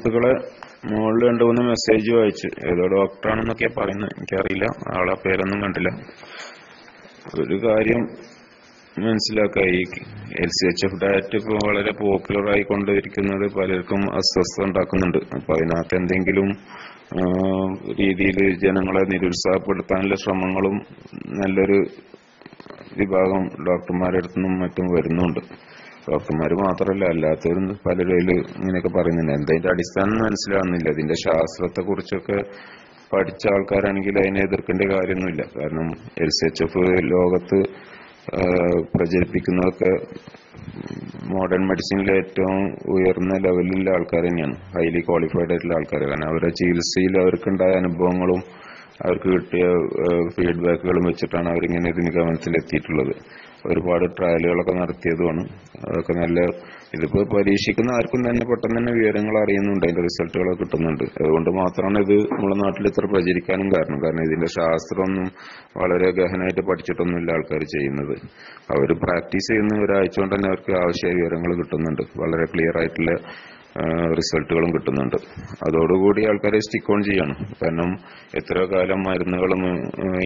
സുഹൃത്തുക്കളെ മുകളിൽ രണ്ടു മൂന്ന് മെസ്സേജ് വായിച്ചു. ഏതോ ഡോക്ടറാണെന്നൊക്കെയാ പറയുന്നത് എനിക്കറിയില്ല. ആളെ പേരൊന്നും കണ്ടില്ല. ഒരു കാര്യം മനസ്സിലാക്കുക. ഈ L C H F diet ഇപ്പോൾ വളരെ പോപ്പുലർ ആയിക്കൊണ്ടിരിക്കുന്നത് പലർക്കും അസ്വസ്ഥത ഉണ്ടാക്കുന്നുണ്ട്. അപ്പൊ അതിനകത്ത് എന്തെങ്കിലും രീതിയിൽ ജനങ്ങളെ നിരുത്സാഹപ്പെടുത്താനുള്ള ശ്രമങ്ങളും നല്ലൊരു വിഭാഗം ഡോക്ടർമാരുടെ അടുത്തുനിന്നും മറ്റും വരുന്നുണ്ട്. ഡോക്ടർമാർ മാത്രമല്ല അല്ലാത്തവരും പലരും ഇങ്ങനെയൊക്കെ പറയുന്നുണ്ട്. എന്തതിന്റെ അടിസ്ഥാനം മനസ്സിലാവുന്നില്ല. അതിന്റെ ശാസ്ത്രത്തെ കുറിച്ചൊക്കെ പഠിച്ച ആൾക്കാരാണെങ്കിൽ അതിനെ എതിർക്കേണ്ട കാര്യമൊന്നുമില്ല. കാരണം എൽ സി എച്ച് എഫ് ലോകത്ത് പ്രചരിപ്പിക്കുന്നതൊക്കെ മോഡേൺ മെഡിസിനിലെ ഏറ്റവും ഉയർന്ന ലെവലിലുള്ള ആൾക്കാർ തന്നെയാണ്. ഹൈലി ക്വാളിഫൈഡ് ആയിട്ടുള്ള ആൾക്കാർ കാരണം അവരുടെ ചികിത്സയിൽ അവർക്കുണ്ടായ അനുഭവങ്ങളും അവർക്ക് കിട്ടിയ ഫീഡ്ബാക്കുകളും വെച്ചിട്ടാണ് അവരിങ്ങനെ ഒരു നിഗമനത്തിൽ എത്തിയിട്ടുള്ളത് ഒരുപാട് ട്രയലുകളൊക്കെ നടത്തിയതുമാണ്. അതൊക്കെ നല്ല ഇതിപ്പോ പരീക്ഷിക്കുന്ന ആർക്കും തന്നെ പെട്ടെന്ന് തന്നെ വിവരങ്ങൾ അറിയുന്നുണ്ട്. അതിന്റെ റിസൾട്ടുകളൊക്കെ കിട്ടുന്നുണ്ട്. അതുകൊണ്ട് മാത്രമാണ് ഇത് നമ്മുടെ നാട്ടിൽ ഇത്ര പ്രചരിക്കാനും കാരണം. കാരണം ഇതിന്റെ ശാസ്ത്രമൊന്നും വളരെ ഗഹനമായിട്ട് പഠിച്ചിട്ടൊന്നുമില്ല ആൾക്കാർ ചെയ്യുന്നത്. അവർ പ്രാക്ടീസ് ചെയ്യുന്ന ഒരാഴ്ച കൊണ്ട് തന്നെ അവർക്ക് ആവശ്യമായ വിവരങ്ങൾ കിട്ടുന്നുണ്ട്. വളരെ ക്ലിയർ ആയിട്ടുള്ള റിസൾട്ടുകളും കിട്ടുന്നുണ്ട്. അതോടുകൂടി ആൾക്കാരെ സ്റ്റിക്ക് ഓൺ ചെയ്യണം. കാരണം എത്ര കാലം മരുന്നുകളും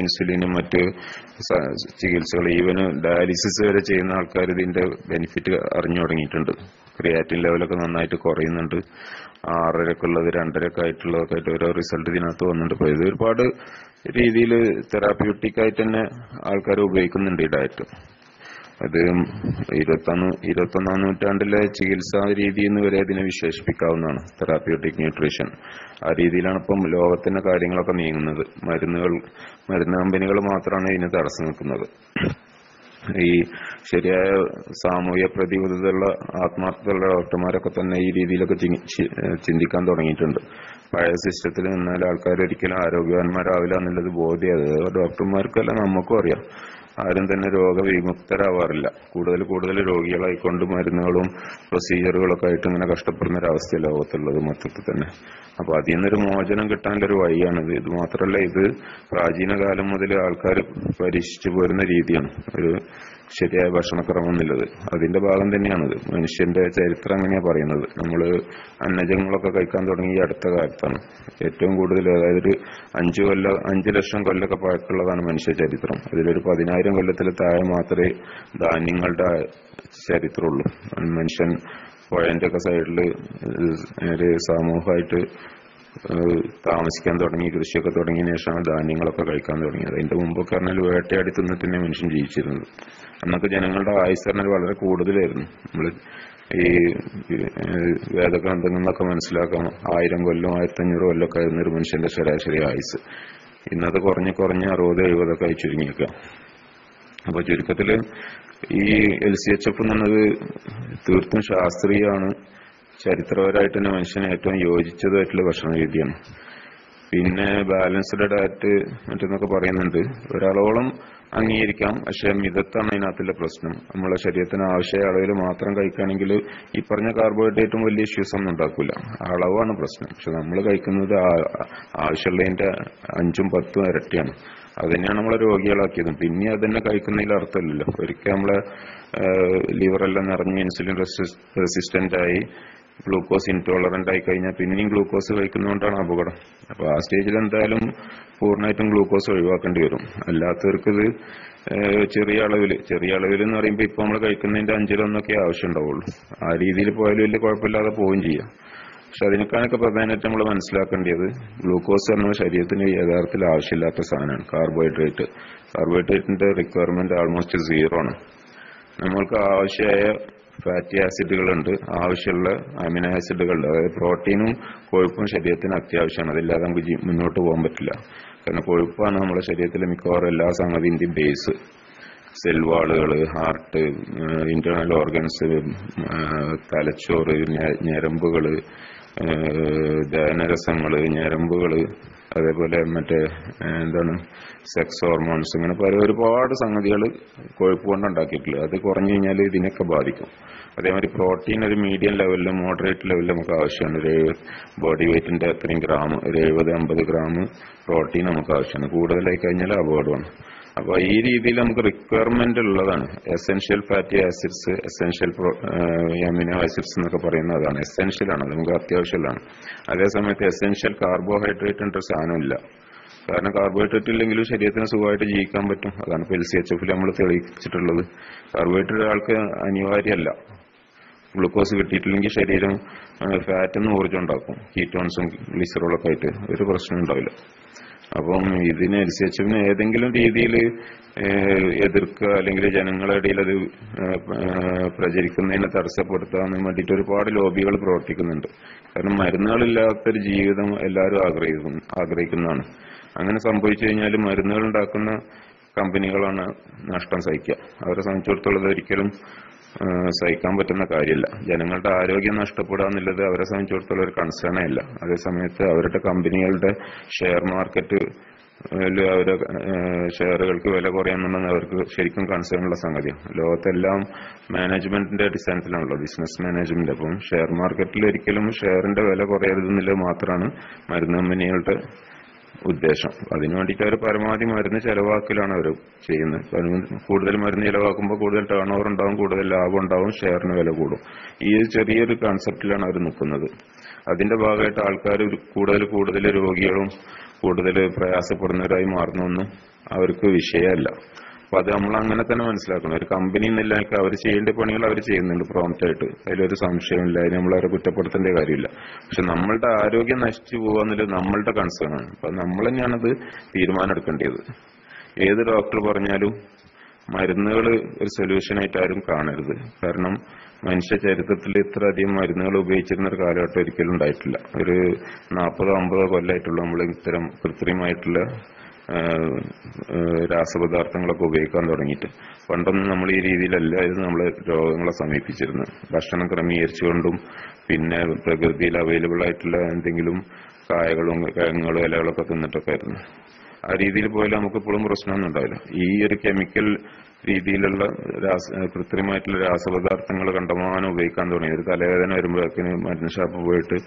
ഇൻസുലിനും മറ്റ് ചികിത്സകൾ ഈവൻ ഡയാലിസിസ് വരെ ചെയ്യുന്ന ആൾക്കാർ ഇതിന്റെ ബെനിഫിറ്റ് അറിഞ്ഞു തുടങ്ങിയിട്ടുണ്ട്. ക്രിയാറ്റിൻ ലെവലൊക്കെ നന്നായിട്ട് കുറയുന്നുണ്ട്. ആറരക്ക് ഉള്ളത് രണ്ടരക്ക് ആയിട്ടുള്ളതൊക്കെ ആയിട്ട് ഓരോ റിസൾട്ട് ഇതിനകത്ത് വന്നിട്ടുണ്ട്. അപ്പോൾ ഇത് ഒരുപാട് രീതിയിൽ തെറാപ്യൂട്ടിക് ആയിട്ട് തന്നെ ആൾക്കാർ ഉപയോഗിക്കുന്നുണ്ട് ഈ ഡയറ്റ് അത് ഇരുപത്തൊന്ന് ഇരുപത്തൊന്നാം നൂറ്റാണ്ടിലെ ചികിത്സാ രീതി എന്ന് വരെ അതിനെ വിശേഷിപ്പിക്കാവുന്നതാണ്. തെറാപ്യൂട്ടിക് ന്യൂട്രീഷൻ ആ രീതിയിലാണ് ഇപ്പം ലോകത്തിന്റെ കാര്യങ്ങളൊക്കെ നീങ്ങുന്നത്. മരുന്നുകൾ മരുന്ന് കമ്പനികൾ മാത്രമാണ് ഇതിന് തടസ്സം നിൽക്കുന്നത്. ഈ ശരിയായ സാമൂഹ്യ പ്രതിബദ്ധതയുള്ള ആത്മാർത്ഥതയുള്ള ഡോക്ടർമാരൊക്കെ തന്നെ ഈ രീതിയിലൊക്കെ ചിന്തിക്കാൻ തുടങ്ങിയിട്ടുണ്ട്. പഴയ സിസ്റ്റത്തിൽ നിന്നാൽ ആൾക്കാർ ഒരിക്കലും ആരോഗ്യവാന്മാരാവില്ല എന്നുള്ളത് ബോധ്യത് ഡോക്ടർമാർക്കല്ല നമുക്കും അറിയാം. ആരും തന്നെ രോഗവിമുക്തരാവാറില്ല. കൂടുതൽ കൂടുതൽ രോഗികളായിക്കൊണ്ട് മരുന്നുകളും പ്രൊസീജിയറുകളൊക്കെ ആയിട്ട് ഇങ്ങനെ കഷ്ടപ്പെടുന്ന ഒരവസ്ഥ ലോകത്തുള്ളത് മൊത്തത്തിൽ തന്നെ. അപ്പൊ അതിൽ നിന്നൊരു മോചനം കിട്ടാനുള്ള ഒരു വഴിയാണിത്. ഇത് മാത്രമല്ല ഇത് പ്രാചീന കാലം മുതൽ ആൾക്കാർ പരീക്ഷിച്ചു പോരുന്ന രീതിയാണ്. ഒരു ശരിയായ ഭക്ഷണക്രമം എന്നുള്ളത്. അതിന്റെ ഭാഗം തന്നെയാണ് മനുഷ്യന്റെ ചരിത്രം അങ്ങനെയാ പറയുന്നത്. നമ്മൾ അന്നജങ്ങളൊക്കെ കഴിക്കാൻ തുടങ്ങി അടുത്ത കാലത്താണ്. ഏറ്റവും കൂടുതൽ അതായത് ഒരു അഞ്ചു കൊല്ലം അഞ്ചു ലക്ഷം കൊല്ലൊക്കെ പഴക്കമുള്ളതാണ് മനുഷ്യ ചരിത്രം. അതിലൊരു പതിനായിരം കൊല്ലത്തിൽ താഴെ മാത്രമേ ധാന്യങ്ങളുടെ ചരിത്രമുള്ളൂ. മനുഷ്യൻ പുഴന്റെ ഒക്കെ സൈഡിൽ സമൂഹമായിട്ട് താമസിക്കാൻ തുടങ്ങി കൃഷിയൊക്കെ തുടങ്ങിയ ശേഷമാണ് ധാന്യങ്ങളൊക്കെ കഴിക്കാൻ തുടങ്ങിയത്. അതിന്റെ മുമ്പൊക്കെ പറഞ്ഞാൽ വേട്ടയാടി തിന്നിട്ട് തന്നെ മനുഷ്യൻ ജീവിച്ചിരുന്നത്. അന്നൊക്കെ ജനങ്ങളുടെ ആയുസ് പറഞ്ഞാൽ വളരെ കൂടുതലായിരുന്നു. നമ്മൾ ഈ വേദഗ്രന്ഥങ്ങളിലൊക്കെ മനസ്സിലാക്കാം ആയിരം കൊല്ലം ആയിരത്തഞ്ഞൂറ് കൊല്ലമൊക്കെ ആയിരുന്നു ഒരു മനുഷ്യന്റെ ശരാശരി ആയുസ്. ഇന്നത് കുറഞ്ഞ് കുറഞ്ഞ് അറുപത് എഴുപതൊക്കെ ആയി ചുരുങ്ങിയേക്കാം. അപ്പൊ ചുരുക്കത്തിൽ ഈ എൽ സി എച്ച് എഫ് എന്നുള്ളത് തീർത്തും ശാസ്ത്രീയമാണ്. ചരിത്രപരമായിട്ട് തന്നെ മനുഷ്യന് ഏറ്റവും യോജിച്ചതായിട്ടുള്ള ഭക്ഷണ രീതിയാണ്. പിന്നെ ബാലൻസ്ഡ് ഡയറ്റ് മറ്റെന്നൊക്കെ പറയുന്നുണ്ട്. ഒരാളോളം അംഗീകരിക്കാം പക്ഷെ മിതത്താണ് അതിനകത്തുള്ള പ്രശ്നം. നമ്മളെ ശരീരത്തിന് ആവശ്യമായ അളവിൽ മാത്രം കഴിക്കുകയാണെങ്കിൽ ഈ പറഞ്ഞ കാർബോഹൈഡ്രേറ്റും വലിയ ഇഷ്യൂസ് ഒന്നും ഉണ്ടാക്കില്ല അളവാണ് പ്രശ്നം. പക്ഷെ നമ്മൾ കഴിക്കുന്നത് ആവശ്യമുള്ളതിന്റെ അഞ്ചും പത്തും ഇരട്ടിയാണ്. അത് തന്നെയാണ് നമ്മളെ രോഗികളാക്കിയത്. പിന്നെ അതന്നെ കഴിക്കുന്നതിൽ അർത്ഥമില്ലല്ലോ. ഒരിക്കൽ നമ്മളെ ലിവറെല്ലാം നിറഞ്ഞ് ഇൻസുലിൻ റെസിസ്റ്റന്റ് ആയി ഗ്ലൂക്കോസ് ഇൻടോളറന്റ് ആയി കഴിഞ്ഞാൽ പിന്നെയും ഗ്ലൂക്കോസ് കഴിക്കുന്നതുകൊണ്ടാണ് അപകടം. അപ്പൊ ആ സ്റ്റേജിൽ എന്തായാലും പൂർണമായിട്ടും ഗ്ലൂക്കോസ് ഒഴിവാക്കേണ്ടി വരും. അല്ലാത്തവർക്ക് ഇത് ചെറിയ അളവിൽ ചെറിയ അളവിൽ എന്ന് പറയുമ്പോൾ ഇപ്പൊ നമ്മൾ കഴിക്കുന്നതിന്റെ അഞ്ചിലൊന്നൊക്കെ ആവശ്യം ഉണ്ടാവുള്ളൂ ആ രീതിയിൽ പോയാലും വലിയ കുഴപ്പമില്ലാതെ പോവുകയും ചെയ്യാം. പക്ഷെ അതിനേക്കാളൊക്കെ പ്രധാനമായിട്ട് നമ്മൾ മനസ്സിലാക്കേണ്ടത് ഗ്ലൂക്കോസ് എന്ന ശരീരത്തിന് യഥാർത്ഥത്തിൽ ആവശ്യമില്ലാത്ത സാധനമാണ് കാർബോഹൈഡ്രേറ്റ്. കാർബോഹൈഡ്രേറ്റിന്റെ റിക്വയർമെന്റ് ആൾമോസ്റ്റ് സീറോ ആണ്. നമ്മൾക്ക് ആവശ്യമായ ഫാറ്റി ആസിഡുകളുണ്ട് ആവശ്യമുള്ള അമിനോ ആസിഡുകൾ അതായത് പ്രോട്ടീനും കൊഴുപ്പും ശരീരത്തിന് അത്യാവശ്യമാണ്. അതില്ലാതെ നമുക്ക് മുന്നോട്ട് പോകാൻ പറ്റില്ല. കാരണം കൊഴുപ്പാണ് നമ്മുടെ ശരീരത്തിലെ മിക്കവാറും എല്ലാ സംഗതിന്റെയും ബേസ് സെൽവാളുകൾ ഹാർട്ട് ഇന്റേണൽ ഓർഗൻസ് തലച്ചോറ് ഞരമ്പുകൾ ദഹനരസങ്ങൾ ഞരമ്പുകൾ അതേപോലെ മറ്റേ എന്താണ് സെക്സ് ഹോർമോൺസ് ഇങ്ങനെ പല ഒരുപാട് സംഗതികൾ കൊഴുപ്പ് കൊണ്ട് ഉണ്ടാക്കിയിട്ടില്ല? അത് കുറഞ്ഞു കഴിഞ്ഞാൽ ഇതിനൊക്കെ ബാധിക്കും. അതേമാതിരി പ്രോട്ടീൻ ഒരു മീഡിയം ലെവലിലും മോഡറേറ്റ് ലെവലിലും നമുക്ക് ആവശ്യമാണ്. ഒരു ബോഡി വെയിറ്റിന്റെ അത്രയും ഗ്രാം ഒരു എഴുപത് അമ്പത് ഗ്രാം പ്രോട്ടീൻ നമുക്ക് ആവശ്യമാണ്. കൂടുതലായി കഴിഞ്ഞാൽ അപകടമാണ്. അപ്പോൾ ഈ രീതിയിൽ നമുക്ക് റിക്വയർമെന്റ് ഉള്ളതാണ്. Essential fatty acids essential amino acids എന്നൊക്കെ പറയുന്നതാണ് എസെൻഷ്യൽ ആണ് നമുക്ക് അത്യാവശ്യമുള്ളതാണ്. അതേസമയത്ത് എസെൻഷ്യൽ കാർബോഹൈഡ്രേറ്റ് എന്നൊരു സാധനമില്ല കാരണം കാർബോഹൈഡ്രേറ്റ് ഇല്ലെങ്കിലും ശരീരത്തിന് സുഖമായിട്ട് ജീവിക്കാൻ പറ്റും. അതാണ് ഇപ്പോൾ എൽ സി എച്ച് എഫിൽ നമ്മൾ തെളിയിച്ചിട്ടുള്ളത്. കാർബോഹൈഡ്രേറ്റ് ആൾക്ക് അനിവാര്യമല്ല. ഗ്ലൂക്കോസ് കിട്ടിയിട്ടില്ലെങ്കിൽ ശരീരം ഫാറ്റ് നിന്ന് ഊർജം ഉണ്ടാക്കും. കീറ്റോൺസും ഗ്ലിസറോളൊക്കെ ആയിട്ട് ഒരു പ്രശ്നം ഉണ്ടാവില്ല. അപ്പം ഇതിന് എൽ സി എച്ച് എഫിന് ഏതെങ്കിലും രീതിയിൽ എതിർക്കുക അല്ലെങ്കിൽ ജനങ്ങളുടെ ഇടയിൽ അത് പ്രചരിക്കുന്നതിനെ തടസ്സപ്പെടുത്താൻ വേണ്ടിയിട്ട് ഒരുപാട് ലോബികൾ പ്രവർത്തിക്കുന്നുണ്ട്. കാരണം മരുന്നുകളില്ലാത്തൊരു ജീവിതം എല്ലാവരും ആഗ്രഹിക്കുന്നു ആഗ്രഹിക്കുന്നതാണ്. അങ്ങനെ സംഭവിച്ചു കഴിഞ്ഞാൽ മരുന്നുകൾ ഉണ്ടാക്കുന്ന കമ്പനികളാണ് നഷ്ടം സഹിക്കുക. അവരെ സംബന്ധിച്ചിടത്തോളം ഒരിക്കലും സഹിക്കാൻ പറ്റുന്ന കാര്യമല്ല. ജനങ്ങളുടെ ആരോഗ്യം നഷ്ടപ്പെടുക എന്നുള്ളത് അവരെ സംബന്ധിച്ചിടത്തോളം ഒരു കൺസേണേ അല്ല അതേസമയത്ത് അവരുടെ കമ്പനികളുടെ ഷെയർ മാർക്കറ്റ് അവരെ ഷെയറുകൾക്ക് വില കുറയാന്നുണ്ടെന്ന് അവർക്ക് ശരിക്കും കൺസേൺ ഉള്ള സംഗതിയാണ് ലോകത്തെല്ലാം മാനേജ്മെന്റിന്റെ അടിസ്ഥാനത്തിലാണല്ലോ ബിസിനസ് മാനേജ്മെന്റ് അപ്പം ഷെയർ മാർക്കറ്റിൽ ഒരിക്കലും ഷെയറിന്റെ വില കുറയരുതെന്നുള്ളത് മാത്രമാണ് മരുന്ന് കമ്പനികളുടെ ഉദ്ദേശം. അതിനു വേണ്ടിയിട്ട് അവർ പരമാവധി മരുന്ന് ചെലവാക്കലാണ് അവർ ചെയ്യുന്നത്. കൂടുതൽ മരുന്ന് ചെലവാക്കുമ്പോൾ കൂടുതൽ ടേൺ ഓവർ ഉണ്ടാവും കൂടുതൽ ലാഭം ഉണ്ടാവും ഷെയറിന് വില കൂടും. ഈ ചെറിയൊരു കൺസെപ്റ്റിലാണ് അവർ നിൽക്കുന്നത്. അതിന്റെ ഭാഗമായിട്ട് ആൾക്കാർ കൂടുതൽ കൂടുതൽ രോഗികളും കൂടുതൽ പ്രയാസപ്പെടുന്നവരായി മാറുന്നൊന്നും അവർക്ക് വിഷയമല്ല. അപ്പൊ അത് നമ്മൾ അങ്ങനെ തന്നെ മനസ്സിലാക്കണം. ഒരു കമ്പനി എന്നില്ല അവർ ചെയ്യേണ്ട പണികൾ അവർ ചെയ്യുന്നുണ്ട് പ്രോംപ്റ്റ് ആയിട്ട്. അതിലൊരു സംശയമില്ല അതിന് നമ്മൾ അവരെ കുറ്റപ്പെടുത്തേണ്ട കാര്യമില്ല. പക്ഷെ നമ്മളുടെ ആരോഗ്യം നശിച്ചു പോകുക നമ്മളുടെ കൺസേൺ ആണ്. അപ്പൊ നമ്മൾ തന്നെയാണത് തീരുമാനം എടുക്കേണ്ടത് ഏത് ഡോക്ടർ പറഞ്ഞാലും മരുന്നുകൾ ഒരു സൊല്യൂഷൻ ആയിട്ട് ആരും കാണരുത്. കാരണം മനുഷ്യ ചരിത്രത്തിൽ ഇത്ര അധികം മരുന്നുകൾ ഉപയോഗിച്ചിരുന്ന ഒരു കാലഘട്ടം ഒരിക്കലും ഉണ്ടായിട്ടില്ല. ഒരു നാൽപ്പതോ അമ്പതോ കൊല്ലമായിട്ടുള്ള നമ്മൾ ഇത്തരം കൃത്രിമമായിട്ടുള്ള രാസപദാർത്ഥങ്ങളൊക്കെ ഉപയോഗിക്കാൻ തുടങ്ങിയിട്ട്. പണ്ടൊന്നും നമ്മൾ ഈ രീതിയിലല്ലായിരുന്നു നമ്മൾ രോഗങ്ങളെ സമീപിച്ചിരുന്നത്. ഭക്ഷണം ക്രമീകരിച്ചുകൊണ്ടും പിന്നെ പ്രകൃതിയിൽ അവൈലബിൾ ആയിട്ടുള്ള എന്തെങ്കിലും കായകളും കിഴങ്ങുകളും ഇലകളൊക്കെ തിന്നിട്ടൊക്കെ ആയിരുന്നു. ആ രീതിയിൽ പോയാലും നമുക്ക് ഇപ്പോഴും പ്രശ്നമൊന്നും ഉണ്ടാവില്ല. ഈ ഒരു കെമിക്കൽ രീതിയിലുള്ള രാസ കൃത്രിമമായിട്ടുള്ള രാസപദാർത്ഥങ്ങൾ കണ്ടമാനം ഉപയോഗിക്കാൻ തുടങ്ങി. ഒരു തലവേദന വരുമ്പോഴേക്കിന് മരുന്ന് ഷാപ്പ് പോയിട്ട്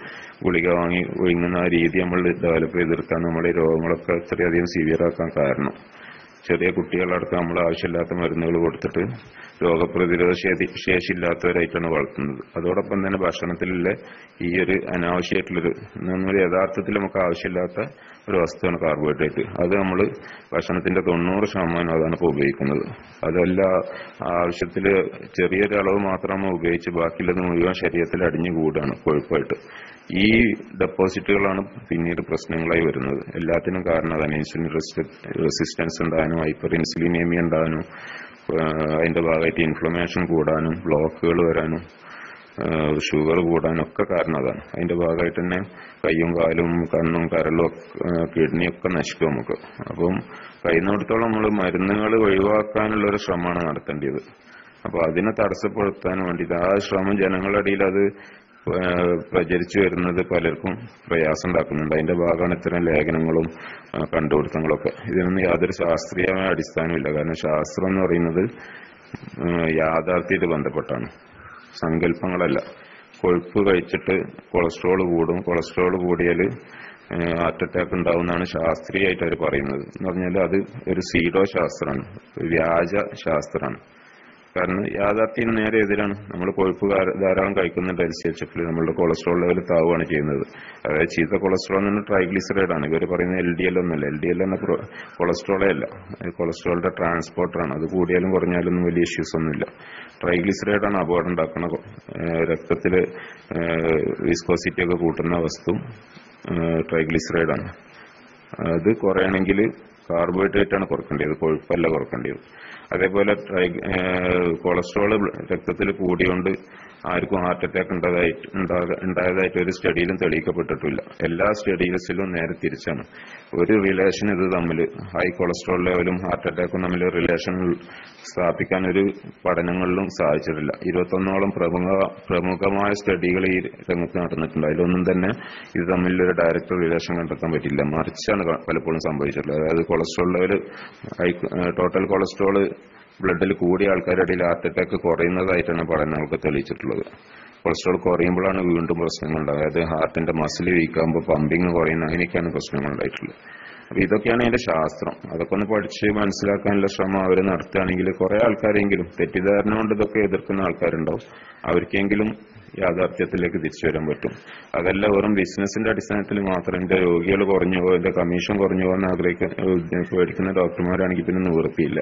ഗുളിക വാങ്ങി ഒഴുങ്ങുന്ന രീതി നമ്മൾ ഡെവലപ്പ് ചെയ്തെടുക്കാൻ നമ്മുടെ രോഗങ്ങളൊക്കെ ഇത്രയധികം സിവിയർ ആക്കാൻ കാരണം. ചെറിയ കുട്ടികളടക്കം നമ്മൾ ആവശ്യമില്ലാത്ത മരുന്നുകൾ കൊടുത്തിട്ട് രോഗപ്രതിരോധ ശേഷി ശേഷിയില്ലാത്തവരായിട്ടാണ് വളർത്തുന്നത്. അതോടൊപ്പം തന്നെ ഭക്ഷണത്തിലുള്ള ഈ ഒരു അനാവശ്യമായിട്ടുള്ളൊരു എന്നൊരു യഥാർത്ഥത്തിൽ നമുക്ക് ആവശ്യമില്ലാത്ത ഒരു വസ്തുവാണ് കാർബോഹൈഡ്രേറ്റ് അത് നമ്മൾ ഭക്ഷണത്തിന്റെ തൊണ്ണൂറ് ശതമാനം അതാണ് ഇപ്പോൾ ഉപയോഗിക്കുന്നത്. അതല്ല ആവശ്യത്തിൽ ചെറിയൊരു അളവ് മാത്രം നമ്മൾ ഉപയോഗിച്ച് ബാക്കിയുള്ളത് മുഴുവൻ ശരീരത്തിൽ അടിഞ്ഞു കൂടുകയാണ് കൊഴുപ്പായിട്ട്. ഈ ഡെപ്പോസിറ്റുകളാണ് പിന്നീട് പ്രശ്നങ്ങളായി വരുന്നത്. എല്ലാത്തിനും കാരണം അതാണ്. ഇൻസുലിൻ റെസിസ്റ്റൻസ് ഉണ്ടാകാനും ഹൈപ്പർ ഇൻസുലിനേമിയ ഉണ്ടാകാനും അതിന്റെ ഭാഗമായിട്ട് ഇൻഫ്ലമേഷൻ കൂടാനും ബ്ലോക്കുകൾ വരാനും ഷുഗർ കൂടാനും ഒക്കെ കാരണം അതാണ്. അതിന്റെ ഭാഗമായിട്ട് തന്നെ കയ്യും കാലും കണ്ണും കരളും കിഡ്നിയൊക്കെ നശിക്കും നമുക്ക്. അപ്പം കഴിയുന്നിടത്തോളം നമ്മൾ മരുന്നുകൾ ഒഴിവാക്കാനുള്ള ഒരു ശ്രമമാണ് നടത്തേണ്ടത്. അപ്പൊ അതിനെ തടസ്സപ്പെടുത്താൻ വേണ്ടിയിട്ട് ആ ശ്രമം ജനങ്ങളുടെ ഇടയിൽ അത് പ്രചരിച്ചു വരുന്നത് പലർക്കും പ്രയാസം ഉണ്ടാക്കുന്നുണ്ട് അതിന്റെ ഭാഗമാണ് ഇത്തരം ലേഖനങ്ങളും കണ്ടുപിടുത്തങ്ങളൊക്കെ. ഇതിനൊന്നും യാതൊരു ശാസ്ത്രീയമായ അടിസ്ഥാനമില്ല കാരണം ശാസ്ത്രം എന്ന് പറയുന്നത് യാഥാർത്ഥ്യമായിട്ട് ബന്ധപ്പെട്ടാണ്. സങ്കല്പങ്ങളല്ല. കൊഴുപ്പ് കഴിച്ചിട്ട് കൊളസ്ട്രോൾ കൂടും. കൊളസ്ട്രോൾ കൂടിയാൽ ഹാർട്ട് അറ്റാക്ക് ഉണ്ടാവുന്നതാണ് ശാസ്ത്രീയമായിട്ട് അവർ പറയുന്നത്. എന്ന് പറഞ്ഞാൽ അത് ഒരു സീഡോ ശാസ്ത്രമാണ്. വ്യാജ ശാസ്ത്രമാണ്. കാരണം യാഥാർത്ഥ്യം നേരെ എതിരാണ്. നമ്മൾ കൊഴുപ്പ് ധാര- ധാരാളം കഴിക്കുന്നുണ്ട്. എൽ സി എച്ച് എഫിൽ നമ്മളുടെ കൊളസ്ട്രോൾ ലെവൽ താവുകയാണ് ചെയ്യുന്നത്. അതായത് ചീത്ത കൊളസ്ട്രോൾ എന്ന് ട്രൈഗ്ലിസറൈഡ് ആണ്. ഇവർ പറയുന്നത് എൽ ഡി എൽ ഒന്നല്ല എൽ ഡി എൽ എന്ന കൊളസ്ട്രോളേ അല്ല. കൊളസ്ട്രോളിന്റെ ട്രാൻസ്പോർട്ടറാണ് അത് കൂടിയാലും കുറഞ്ഞാലൊന്നും വലിയ ഇഷ്യൂസ് ഒന്നുമില്ല. ട്രൈഗ്ലിസറൈഡ് ആണ് അപകടം ഉണ്ടാക്കുന്ന രക്തത്തിൽ വിസ്കോസിറ്റി ഒക്കെ കൂട്ടുന്ന വസ്തു ട്രൈഗ്ലിസറൈഡ് ആണ്. അത് കുറയണമെങ്കിൽ കാർബോഹൈഡ്രേറ്റ് ആണ് കുറക്കേണ്ടത്. കൊഴുപ്പല്ല കുറക്കേണ്ടത്. അതേപോലെ കൊളസ്ട്രോൾ രക്തത്തിൽ കൂടിയോണ്ട് ആർക്കും ഹാർട്ട് അറ്റാക്ക് ഉണ്ടായതായിട്ട് ഉണ്ടായതായിട്ട് ഒരു സ്റ്റഡിയിലും തെളിയിക്കപ്പെട്ടിട്ടില്ല. എല്ലാ സ്റ്റഡീസിലും നേരെ തിരിച്ചാണ്. ഒരു റിലേഷൻ ഇത് തമ്മിൽ ഹൈ കൊളസ്ട്രോൾ ലെവലും ഹാർട്ട് അറ്റാക്കും തമ്മിൽ റിലേഷൻ സ്ഥാപിക്കാൻ ഒരു പഠനങ്ങളിലും സാധിച്ചിട്ടില്ല. ഇരുപത്തൊന്നോളം പ്രമുഖ പ്രമുഖമായ സ്റ്റഡികൾ ഈ രംഗത്ത് നടന്നിട്ടുണ്ട്. അതിലൊന്നും തന്നെ ഇത് തമ്മിൽ ഒരു ഡയറക്റ്റ് റിലേഷൻ കണ്ടെത്താൻ പറ്റില്ല. മറിച്ചാണ് പലപ്പോഴും സംഭവിച്ചിട്ടുള്ളത്. അതായത് കൊളസ്ട്രോൾ ലെവൽ ടോട്ടൽ കൊളസ്ട്രോൾ ബ്ലഡിൽ കൂടിയ ആൾക്കാരുടെ ഇടയിൽ ഹാർട്ട് അറ്റാക്ക് കുറയുന്നതായിട്ടാണ് പഠനങ്ങൾക്ക് തെളിയിച്ചിട്ടുള്ളത്. കൊളസ്ട്രോൾ കുറയുമ്പോഴാണ് വീണ്ടും പ്രശ്നങ്ങൾ ഉണ്ടാകുക അതായത് ഹാർട്ടിന്റെ മസിൽ വീക്കാകുമ്പോൾ പമ്പിങ് കുറയുന്ന അങ്ങനെയൊക്കെയാണ് പ്രശ്നങ്ങൾ ഉണ്ടായിട്ടുള്ളത്. അപ്പൊ ഇതൊക്കെയാണ് അതിന്റെ ശാസ്ത്രം. അതൊക്കെ ഒന്ന് പഠിച്ച് മനസ്സിലാക്കാനുള്ള ശ്രമം അവർ നടത്തുകയാണെങ്കിൽ കുറെ ആൾക്കാരെങ്കിലും തെറ്റിദ്ധാരണ കൊണ്ട് ഇതൊക്കെ എതിർക്കുന്ന ആൾക്കാരുണ്ടാവും. അവർക്കെങ്കിലും യാഥാർത്ഥ്യത്തിലേക്ക് തിരിച്ചു വരാൻ പറ്റും. അതല്ല വെറും ബിസിനസിന്റെ അടിസ്ഥാനത്തിൽ മാത്രം എന്റെ രോഗികൾ കുറഞ്ഞു പോകും എന്റെ കമ്മീഷൻ കുറഞ്ഞു പോകാൻ ആഗ്രഹിക്കുന്ന ഡോക്ടർമാരാണെങ്കിൽ പിന്നെ നിവൃത്തിയില്ല.